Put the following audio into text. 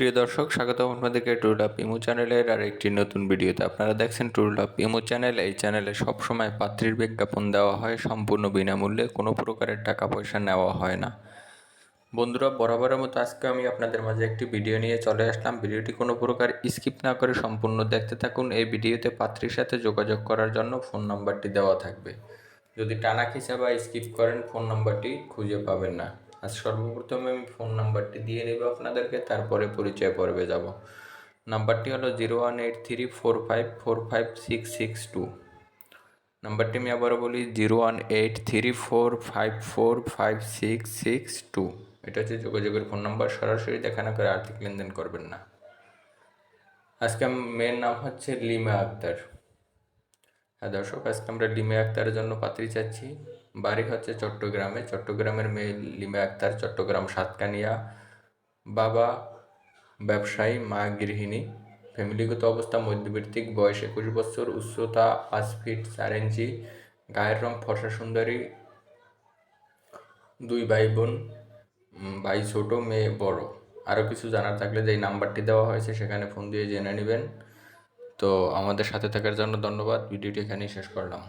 প্রিয় দর্শক স্বাগত আপনাদেরকে টুরুল আপ ইমো চ্যানেলের আর একটি নতুন ভিডিওতে। আপনারা দেখছেন টুরুল আপ ইমো চ্যানেল এই চ্যানেলে সবসময় পাত্রীর বিজ্ঞাপন দেওয়া হয়, সম্পূর্ণ বিনামূল্যে, কোনো প্রকারের টাকা পয়সা নেওয়া হয় না। বন্ধুরা, বরাবরের মতো আজকে আমি আপনাদের মাঝে একটি ভিডিও নিয়ে চলে আসলাম। ভিডিওটি কোনো প্রকার স্কিপ না করে সম্পূর্ণ দেখতে থাকুন। এই ভিডিওতে পাত্রীর সাথে যোগাযোগ করার জন্য ফোন নাম্বারটি দেওয়া থাকবে। যদি টানা খিচা বা স্কিপ করেন, ফোন নাম্বারটি খুঁজে পাবেন না। আজ সর্বপ্রথমে আমি ফোন নাম্বারটি দিয়ে নেব আপনাদেরকে, তারপরে পরিচয় পর্বে যাব। নাম্বারটি হলো zero one eight three four five four five six six two. নাম্বারটি আমি আবারও বলি, zero one eight three four five four five six six two. এটা হচ্ছে যোগাযোগের ফোন নাম্বার, সরাসরি দেখা না করে আর্থিক লেনদেন করবেন না। আজকে মেয়ের নাম হচ্ছে লিমা আক্তার। হ্যাঁ দর্শক, আজকে আমরা লিমা আক্তারের জন্য পাত্রী চাচ্ছি। বাড়ি হচ্ছে চট্টগ্রামে। চট্টগ্রামের মেয়ে লিমা আক্তার, চট্টগ্রাম সাতকানিয়া। বাবা ব্যবসায়ী, মা গৃহিণী। ফ্যামিলিগত অবস্থা মধ্যবিত্তিক, বয়স একুশ বছর, উচ্চতা পাঁচ ফিট চার ইঞ্চি। গায়ের রং ফর্সা সুন্দরী। দুই ভাই বোন ভাই ছোট, মেয়ে বড়। আরও কিছু জানার থাকলে যে নাম্বারটি দেওয়া হয়েছে সেখানে ফোন দিয়ে জেনে নেবেন। তো আমাদের সাথে থাকার জন্য ধন্যবাদ। ভিডিওটি এখানেই শেষ করলাম।